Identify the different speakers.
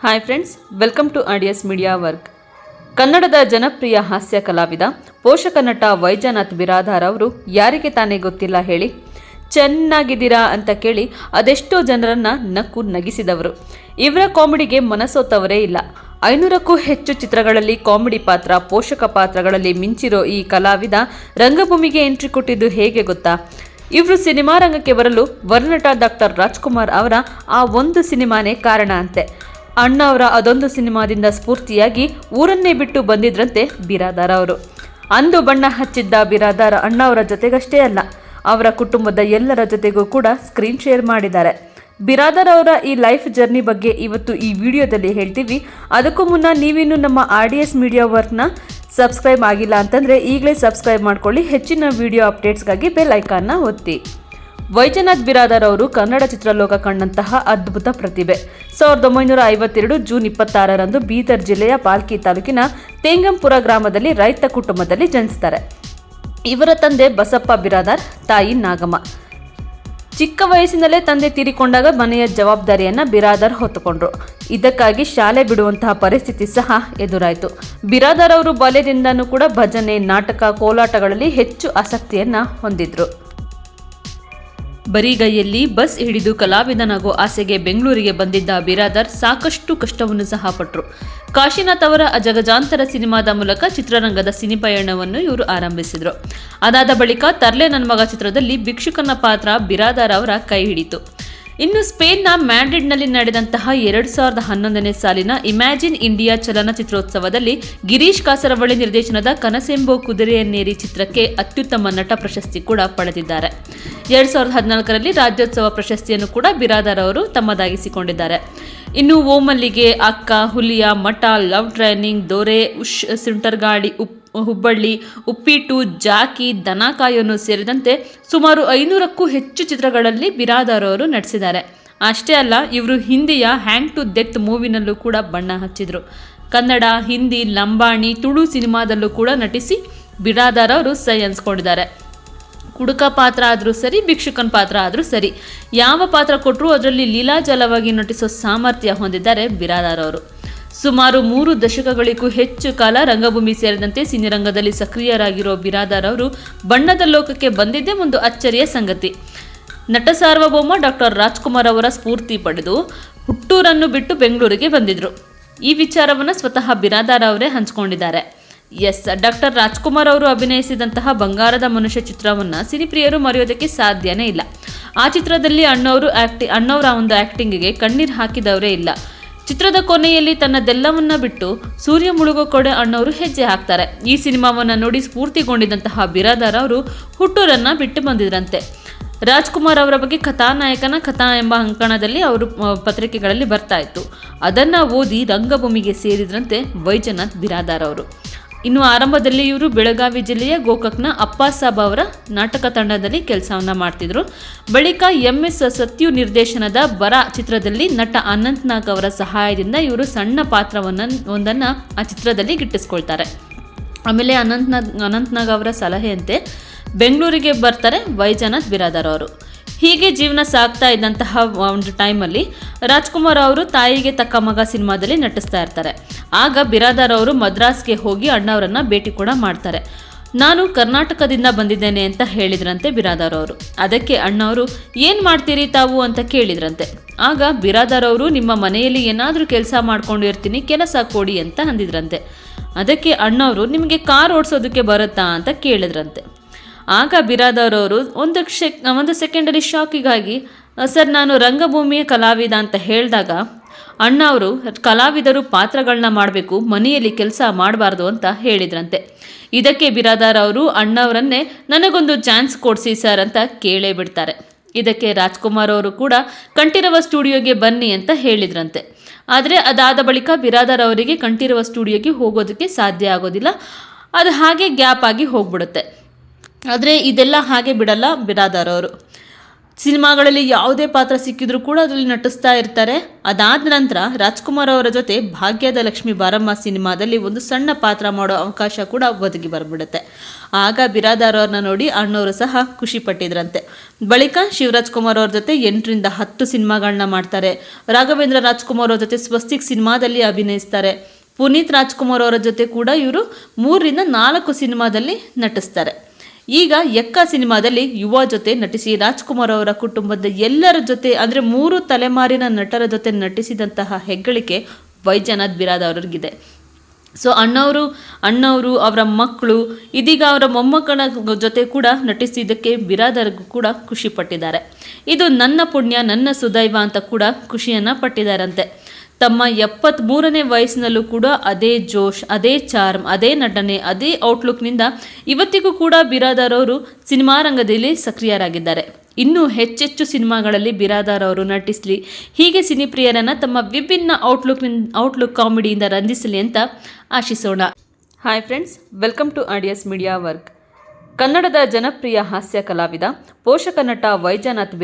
Speaker 1: Hi friends welcome to RDS media work ಕನ್ನಡದ ಜನಪ್ರಿಯ ಹಾಸ್ಯ ಕಲಾವಿದ, ಪೋಷಕ ನಟ ವೈಜನಾಥ್ ಬಿರಾದಾರ್ ಅವರು ಯಾರಿಗೆ ತಾನೇ ಗೊತ್ತಿಲ್ಲ ಹೇಳಿ, ಚೆನ್ನಾಗಿದ್ದೀರಾ ಅಂತ ಕೇಳಿ ಅದೆಷ್ಟೋ ಜನರನ್ನ ನಕ್ಕು ನಗಿಸಿದವರು. ಇವರ ಕಾಮಿಡಿಗೆ ಮನಸೋತವರೇ ಇಲ್ಲ. ಐನೂರಕ್ಕೂ ಹೆಚ್ಚು ಚಿತ್ರಗಳಲ್ಲಿ ಕಾಮಿಡಿ ಪಾತ್ರ, ಪೋಷಕ ಪಾತ್ರಗಳಲ್ಲಿ ಮಿಂಚಿರೋ ಈ ಕಲಾವಿದ ರಂಗಭೂಮಿಗೆ ಎಂಟ್ರಿ ಕೊಟ್ಟಿದ್ದು ಹೇಗೆ ಗೊತ್ತಾ? ಇವರು ಸಿನಿಮಾ ರಂಗಕ್ಕೆ ಬರಲು ವರ್ನಟ ಡಾಕ್ಟರ್ ರಾಜ್ಕುಮಾರ್ ಅವರ ಆ ಒಂದು ಸಿನಿಮಾನೇ ಕಾರಣ ಅಂತೆ. ಅಣ್ಣ ಅವರ ಅದೊಂದು ಸಿನಿಮಾದಿಂದ ಸ್ಫೂರ್ತಿಯಾಗಿ ಊರನ್ನೇ ಬಿಟ್ಟು ಬಂದಿದ್ರಂತೆ ಬಿರಾದಾರ ಅವರು. ಅಂದು ಬಣ್ಣ ಹಚ್ಚಿದ್ದ ಬಿರಾದಾರ ಅಣ್ಣ ಅವರ ಜೊತೆಗಷ್ಟೇ ಅಲ್ಲ, ಅವರ ಕುಟುಂಬದ ಎಲ್ಲರ ಜೊತೆಗೂ ಕೂಡ ಸ್ಕ್ರೀನ್ ಶೇರ್ ಮಾಡಿದ್ದಾರೆ. ಬಿರಾದರ್ ಅವರ ಈ ಲೈಫ್ ಜರ್ನಿ ಬಗ್ಗೆ ಇವತ್ತು ಈ ವಿಡಿಯೋದಲ್ಲಿ ಹೇಳ್ತೀವಿ. ಅದಕ್ಕೂ ಮುನ್ನ ನೀವಿನ್ನು ನಮ್ಮ ಆರ್ ಡಿ ಎಸ್ ಮೀಡಿಯಾ ವರ್ಕ್ನ ಸಬ್ಸ್ಕ್ರೈಬ್ ಆಗಿಲ್ಲ ಅಂತಂದರೆ ಈಗಲೇ ಸಬ್ಸ್ಕ್ರೈಬ್ ಮಾಡ್ಕೊಳ್ಳಿ, ಹೆಚ್ಚಿನ ವಿಡಿಯೋ ಅಪ್ಡೇಟ್ಸ್ಗಾಗಿ ಬೆಲ್ ಐಕಾನ್ನ ಒತ್ತಿ. ವೈಜನಾಥ್ ಬಿರಾದರ್ ಅವರು ಕನ್ನಡ ಚಿತ್ರಲೋಕ ಕಂಡಂತಹ ಅದ್ಭುತ ಪ್ರತಿಭೆ. ಸಾವಿರದ ಒಂಬೈನೂರ ಐವತ್ತೆರಡು ಜೂನ್ ಇಪ್ಪತ್ತಾರರಂದು ಬೀದರ್ ಜಿಲ್ಲೆಯ ಪಾಲ್ಕಿ ತಾಲೂಕಿನ ತೇಂಗಂಪುರ ಗ್ರಾಮದಲ್ಲಿ ರೈತ ಕುಟುಂಬದಲ್ಲಿ ಜನಿಸ್ತಾರೆ ಇವರ ತಂದೆ ಬಸಪ್ಪ ಬಿರಾದಾರ್, ತಾಯಿ ನಾಗಮ್ಮ. ಚಿಕ್ಕ ವಯಸ್ಸಿನಲ್ಲೇ ತಂದೆ ತೀರಿಕೊಂಡಾಗ ಮನೆಯ ಜವಾಬ್ದಾರಿಯನ್ನು ಬಿರಾದರ್ ಹೊತ್ತುಕೊಂಡ್ರು. ಇದಕ್ಕಾಗಿ ಶಾಲೆ ಬಿಡುವಂತಹ ಪರಿಸ್ಥಿತಿ ಸಹ ಎದುರಾಯಿತು. ಬಿರಾದರ್ ಅವರು ಬಾಲ್ಯದಿಂದನೂ ಕೂಡ ಭಜನೆ, ನಾಟಕ, ಕೋಲಾಟಗಳಲ್ಲಿ ಹೆಚ್ಚು ಆಸಕ್ತಿಯನ್ನ ಹೊಂದಿದ್ರು. ಬರಿಗೈಯಲ್ಲಿ ಬಸ್ ಹಿಡಿದು ಕಲಾವಿದನಾಗೋ ಆಸೆಗೆ ಬೆಂಗಳೂರಿಗೆ ಬಂದಿದ್ದ ಬಿರಾದರ್ ಸಾಕಷ್ಟು ಕಷ್ಟವನ್ನು ಸಹ ಪಟ್ಟರು ಕಾಶಿನಾಥ್ ಅವರ ಅಜಗಜಾಂತರ ಸಿನಿಮಾದ ಮೂಲಕ ಚಿತ್ರರಂಗದ ಸಿನಿಪಯಣವನ್ನು ಇವರು ಆರಂಭಿಸಿದರು. ಅದಾದ ಬಳಿಕ ತರ್ಲೆ ನನ್ನ ಮಗ ಚಿತ್ರದಲ್ಲಿ ಭಿಕ್ಷುಕನ ಪಾತ್ರ ಬಿರಾದರ್ ಅವರ ಕೈ ಹಿಡಿತು. ಇನ್ನು ಸ್ಪೇನ್ನ ಮ್ಯಾಡ್ರಿಡ್ನಲ್ಲಿ ನಡೆದಂತಹ ಎರಡು ಸಾವಿರದ ಹನ್ನೊಂದನೇ ಸಾಲಿನ ಇಮ್ಯಾಜಿನ್ ಇಂಡಿಯಾ ಚಲನಚಿತ್ರೋತ್ಸವದಲ್ಲಿ ಗಿರೀಶ್ ಕಾಸರವಳ್ಳಿ ನಿರ್ದೇಶನದ ಕನಸೆಂಬೋ ಕುದುರೆಯನ್ನೇರಿ ಚಿತ್ರಕ್ಕೆ ಅತ್ಯುತ್ತಮ ನಟ ಪ್ರಶಸ್ತಿ ಕೂಡ ಪಡೆದಿದ್ದಾರೆ. ಎರಡ್ ಸಾವಿರದ ಹದಿನಾಲ್ಕರಲ್ಲಿ ರಾಜ್ಯೋತ್ಸವ ಪ್ರಶಸ್ತಿಯನ್ನು ಕೂಡ ಬಿರಾದಾರ್ ಅವರು ತಮ್ಮದಾಗಿಸಿಕೊಂಡಿದ್ದಾರೆ. ಇನ್ನು ಓಮಲ್ಲಿಗೆ ಅಕ್ಕ, ಹುಲಿಯ ಮಠ, ಲವ್ ಟ್ರೈನಿಂಗ್, ದೊರೆ ಉಶ್ ಸುಂಟರ್ಗಾಡಿ, ಉಪ್, ಹುಬ್ಬಳ್ಳಿ, ಉಪ್ಪಿಟ್ಟು, ಜಾಕಿ ದನಕಾಯನ್ನು ಸೇರಿದಂತೆ ಸುಮಾರು ಐನೂರಕ್ಕೂ ಹೆಚ್ಚು ಚಿತ್ರಗಳಲ್ಲಿ ಬಿರಾದಾರ್ ಅವರು ನಟಿಸಿದ್ದಾರೆ. ಅಷ್ಟೇ ಅಲ್ಲ, ಇವರು ಹಿಂದಿಯ ಹ್ಯಾಂಗ್ ಟು ಡೆತ್ ಮೂವಿನಲ್ಲೂ ಕೂಡ ಬಣ್ಣ ಹಚ್ಚಿದ್ರು. ಕನ್ನಡ, ಹಿಂದಿ, ಲಂಬಾಣಿ, ತುಳು ಸಿನಿಮಾದಲ್ಲೂ ಕೂಡ ನಟಿಸಿ ಬಿರಾದಾರ್ ಅವರು ಸೈ ಅನ್ಸ್ಕೊಂಡಿದ್ದಾರೆ ಕುಡುಕ ಪಾತ್ರ ಆದರೂ ಸರಿ, ಭಿಕ್ಷುಕನ ಪಾತ್ರ ಆದರೂ ಸರಿ. ಯಾವ ಪಾತ್ರ ಕೊಟ್ಟರೂ ಅದರಲ್ಲಿ ಲೀಲಾಜಲವಾಗಿ ನಟಿಸೋ ಸಾಮರ್ಥ್ಯ ಹೊಂದಿದ್ದಾರೆ ಬಿರಾದಾರ್ ಅವರು. ಸುಮಾರು ಮೂರು ದಶಕಗಳಿಗೂ ಹೆಚ್ಚು ಕಾಲ ರಂಗಭೂಮಿ ಸೇರಿದಂತೆ ಸಿನಿರಂಗದಲ್ಲಿ ಸಕ್ರಿಯರಾಗಿರೋ ಬಿರಾದಾರ್ ಅವರು ಬಣ್ಣದ ಲೋಕಕ್ಕೆ ಬಂದಿದ್ದೇ ಒಂದು ಅಚ್ಚರಿಯ ಸಂಗತಿ. ನಟ ಸಾರ್ವಭೌಮ ಡಾಕ್ಟರ್ ರಾಜ್ಕುಮಾರ್ ಅವರ ಸ್ಫೂರ್ತಿ ಪಡೆದು ಹುಟ್ಟೂರನ್ನು ಬಿಟ್ಟು ಬೆಂಗಳೂರಿಗೆ ಬಂದಿದ್ರು. ಈ ವಿಚಾರವನ್ನು ಸ್ವತಃ ಬಿರಾದಾರ್ ಅವರೇ ಹಂಚಿಕೊಂಡಿದ್ದಾರೆ. ಎಸ್ ಡಾಕ್ಟರ್ ರಾಜ್ಕುಮಾರ್ ಅವರು ಅಭಿನಯಿಸಿದಂತಹ ಬಂಗಾರದ ಮನುಷ್ಯ ಚಿತ್ರವನ್ನು ಸಿನಿಪ್ರಿಯರು ಮರೆಯೋದಕ್ಕೆ ಸಾಧ್ಯನೇ ಇಲ್ಲ. ಆ ಚಿತ್ರದಲ್ಲಿ ಅಣ್ಣವರು ಆಕ್ಟಿ ಅಣ್ಣವರ ಒಂದು ಆ್ಯಕ್ಟಿಂಗಿಗೆ ಕಣ್ಣೀರು ಹಾಕಿದವರೇ ಇಲ್ಲ. ಚಿತ್ರದ ಕೊನೆಯಲ್ಲಿ ತನ್ನದೆಲ್ಲವನ್ನ ಬಿಟ್ಟು ಸೂರ್ಯ ಮುಳುಗೋ ಕೊಡೆ ಅಣ್ಣವರು ಹೆಜ್ಜೆ ಹಾಕ್ತಾರೆ. ಈ ಸಿನಿಮಾವನ್ನು ನೋಡಿ ಸ್ಫೂರ್ತಿಗೊಂಡಿದ್ದಂತಹ ಬಿರಾದಾರ್ ಅವರು ಹುಟ್ಟೂರನ್ನ ಬಿಟ್ಟು ಬಂದಿದ್ರಂತೆ. ರಾಜ್ಕುಮಾರ್ ಅವರ ಬಗ್ಗೆ ಕಥಾನಾಯಕನ ಕಥಾ ಎಂಬ ಅಂಕಣದಲ್ಲಿ ಅವರು ಪತ್ರಿಕೆಗಳಲ್ಲಿ ಬರ್ತಾ ಇತ್ತು. ಅದನ್ನು ಓದಿ ರಂಗಭೂಮಿಗೆ ಸೇರಿದ್ರಂತೆ ವೈಜನಾಥ್ ಬಿರಾದಾರ್ ಅವರು. ಇನ್ನು ಆರಂಭದಲ್ಲಿ ಇವರು ಬೆಳಗಾವಿ ಜಿಲ್ಲೆಯ ಗೋಕಾಕ್ನ ಅಪ್ಪಾಸಾಬ್ ಅವರ ನಾಟಕ ತಂಡದಲ್ಲಿ ಕೆಲಸವನ್ನ ಮಾಡ್ತಿದ್ರು. ಬಳಿಕ ಎಂ ಎಸ್ ಸತ್ಯು ನಿರ್ದೇಶನದ ಬರ ಚಿತ್ರದಲ್ಲಿ ನಟ ಅನಂತ್ನಾಗ್ ಅವರ ಸಹಾಯದಿಂದ ಇವರು ಸಣ್ಣ ಪಾತ್ರವನ್ನ ಒಂದನ್ನು ಆ ಚಿತ್ರದಲ್ಲಿ ಗಿಟ್ಟಿಸ್ಕೊಳ್ತಾರೆ. ಆಮೇಲೆ ಅನಂತ್ನಾಗ್ ಅನಂತ್ನಾಗ್ ಅವರ ಸಲಹೆಯಂತೆ ಬೆಂಗಳೂರಿಗೆ ಬರ್ತಾರೆ ವೈಜನಾಥ್ ಬಿರಾದಾರ್ ಅವರು. ಹೀಗೆ ಜೀವನ ಸಾಗ್ತಾ ಇದ್ದಂತಹ ಒಂದು ಟೈಮಲ್ಲಿ ರಾಜ್ಕುಮಾರ್ ಅವರು ತಾಯಿಗೆ ತಕ್ಕ ಮಗ ಸಿನಿಮಾದಲ್ಲಿ ನಟಿಸ್ತಾ ಇರ್ತಾರೆ. ಆಗ ಬಿರಾದಾರ್ ಅವರು ಮದ್ರಾಸ್ಗೆ ಹೋಗಿ ಅಣ್ಣವರನ್ನ ಭೇಟಿ ಕೂಡ ಮಾಡ್ತಾರೆ. ನಾನು ಕರ್ನಾಟಕದಿಂದ ಬಂದಿದ್ದೇನೆ ಅಂತ ಹೇಳಿದ್ರಂತೆ ಬಿರಾದಾರ್ ಅವರು. ಅದಕ್ಕೆ ಅಣ್ಣವರು, ಏನು ಮಾಡ್ತೀರಿ ತಾವು? ಅಂತ ಕೇಳಿದ್ರಂತೆ. ಆಗ ಬಿರಾದಾರ್ ಅವರು, ನಿಮ್ಮ ಮನೆಯಲ್ಲಿ ಏನಾದರೂ ಕೆಲಸ ಮಾಡ್ಕೊಂಡು ಇರ್ತೀನಿ, ಕೆಲಸ ಕೊಡಿ ಅಂತ ಅಂದಿದ್ರಂತೆ. ಅದಕ್ಕೆ ಅಣ್ಣವರು, ನಿಮಗೆ ಕಾರ್ ಓಡಿಸೋದಕ್ಕೆ ಬರುತ್ತಾ? ಅಂತ ಕೇಳಿದ್ರಂತೆ. ಆಗ ಬಿರಾದರ್ ಅವರು ಒಂದು ಕ್ಷೆ ಒಂದು ಸೆಕೆಂಡರಿ ಶಾಕಿಗಾಗಿ ಸರ್, ನಾನು ರಂಗಭೂಮಿಯ ಕಲಾವಿದ ಅಂತ ಹೇಳಿದಾಗ, ಅಣ್ಣ ಅವರು ಕಲಾವಿದರು ಪಾತ್ರಗಳನ್ನ ಮಾಡಬೇಕು, ಮನೆಯಲ್ಲಿ ಕೆಲಸ ಮಾಡಬಾರ್ದು ಅಂತ ಹೇಳಿದ್ರಂತೆ. ಇದಕ್ಕೆ ಬಿರಾದಾರ್ ಅವರು ಅಣ್ಣವರನ್ನೇ ನನಗೊಂದು ಚಾನ್ಸ್ ಕೊಡಿಸಿ, ಸರ್, ಅಂತ ಕೇಳೇ ಬಿಡ್ತಾರೆ. ಇದಕ್ಕೆ ರಾಜ್ಕುಮಾರ್ ಅವರು ಕೂಡ, ಕಂಠೀರವ ಸ್ಟುಡಿಯೋಗೆ ಬನ್ನಿ ಅಂತ ಹೇಳಿದ್ರಂತೆ. ಆದರೆ ಅದಾದ ಬಳಿಕ ಬಿರಾದಾರ್ ಅವರಿಗೆ ಕಂಠೀರವ ಸ್ಟುಡಿಯೋಗೆ ಹೋಗೋದಕ್ಕೆ ಸಾಧ್ಯ ಆಗೋದಿಲ್ಲ. ಅದು ಹಾಗೆ ಗ್ಯಾಪ್ ಆಗಿ ಹೋಗ್ಬಿಡುತ್ತೆ. ಆದರೆ ಇದೆಲ್ಲ ಹಾಗೆ ಬಿಡಲ್ಲ ಬಿರಾದಾರ್ ಅವರು. ಸಿನಿಮಾಗಳಲ್ಲಿ ಯಾವುದೇ ಪಾತ್ರ ಸಿಕ್ಕಿದ್ರೂ ಕೂಡ ಅದರಲ್ಲಿ ನಟಿಸ್ತಾ ಇರ್ತಾರೆ. ಅದಾದ ನಂತರ ರಾಜ್ಕುಮಾರ್ ಅವರ ಜೊತೆ ಭಾಗ್ಯದ ಲಕ್ಷ್ಮಿ ಬಾರಮ್ಮ ಸಿನಿಮಾದಲ್ಲಿ ಒಂದು ಸಣ್ಣ ಪಾತ್ರ ಮಾಡೋ ಅವಕಾಶ ಕೂಡ ಒದಗಿ ಬರ್ಬಿಡುತ್ತೆ. ಆಗ ಬಿರಾದಾರ್ ಅವ್ರನ್ನ ನೋಡಿ ಅಣ್ಣವರು ಸಹ ಖುಷಿ ಪಟ್ಟಿದ್ರಂತೆ. ಬಳಿಕ ಶಿವರಾಜ್ ಕುಮಾರ್ ಅವ್ರ ಜೊತೆ ಎಂಟರಿಂದ ಹತ್ತು ಸಿನಿಮಾಗಳನ್ನ ಮಾಡ್ತಾರೆ. ರಾಘವೇಂದ್ರ ರಾಜ್ಕುಮಾರ್ ಅವ್ರ ಜೊತೆ ಸ್ವಸ್ತಿಕ್ ಸಿನಿಮಾದಲ್ಲಿ ಅಭಿನಯಿಸ್ತಾರೆ. ಪುನೀತ್ ರಾಜ್ಕುಮಾರ್ ಅವರ ಜೊತೆ ಕೂಡ ಇವರು ಮೂರರಿಂದ ನಾಲ್ಕು ಸಿನಿಮಾದಲ್ಲಿ ನಟಿಸ್ತಾರೆ. ಈಗ ಎಕ್ಕ ಸಿನಿಮಾದಲ್ಲಿ ಯುವ ಜೊತೆ ನಟಿಸಿ ರಾಜ್ಕುಮಾರ್ ಅವರ ಕುಟುಂಬದ ಎಲ್ಲರ ಜೊತೆ, ಅಂದರೆ ಮೂರು ತಲೆಮಾರಿನ ನಟರ ಜೊತೆ ನಟಿಸಿದಂತಹ ಹೆಗ್ಗಳಿಕೆ ವೈಜನಾಥ್ ಬಿರಾದ್ ಅವರಿಗಿದೆ ಸೊ ಅಣ್ಣವರು ಅಣ್ಣವರು, ಅವರ ಮಕ್ಕಳು ಇದೀಗ ಅವರ ಮೊಮ್ಮಕ್ಕಳ ಜೊತೆ ಕೂಡ ನಟಿಸಿದ್ದಕ್ಕೆ ಬಿರಾದರ್ಗೂ ಕೂಡ ಖುಷಿ ಪಟ್ಟಿದ್ದಾರೆ. ಇದು ನನ್ನ ಪುಣ್ಯ, ನನ್ನ ಸುದೈವ ಅಂತ ಕೂಡ ಖುಷಿಯನ್ನು ಪಟ್ಟಿದ್ದಾರಂತೆ. ತಮ್ಮ ಎಪ್ಪತ್ತ್ಮೂರನೇ ವಯಸ್ಸಿನಲ್ಲೂ ಕೂಡ ಅದೇ ಜೋಶ್, ಅದೇ ಚಾರ್ಮ್, ಅದೇ ನಟನೆ, ಅದೇ ಔಟ್ಲುಕ್ನಿಂದ ಇವತ್ತಿಗೂ ಕೂಡ ಬಿರಾದಾರ್ ಅವರು ಸಿನಿಮಾ ರಂಗದಲ್ಲಿ ಸಕ್ರಿಯರಾಗಿದ್ದಾರೆ. ಇನ್ನೂ ಹೆಚ್ಚೆಚ್ಚು ಸಿನಿಮಾಗಳಲ್ಲಿ ಬಿರಾದಾರ್ ಅವರು ನಟಿಸಲಿ, ಹೀಗೆ ಸಿನಿಪ್ರಿಯರನ್ನು ತಮ್ಮ ವಿಭಿನ್ನ ಔಟ್ಲುಕ್ನಿಂದ, ಔಟ್ಲುಕ್ ಕಾಮಿಡಿಯಿಂದ ರಂಜಿಸಲಿ ಅಂತ ಆಶಿಸೋಣ. Hi friends, welcome to RDS media work. ಕನ್ನಡದ ಜನಪ್ರಿಯ ಹಾಸ್ಯ ಕಲಾವಿದ, ಪೋಷಕ ನಟ ವೈಜನಾಥ್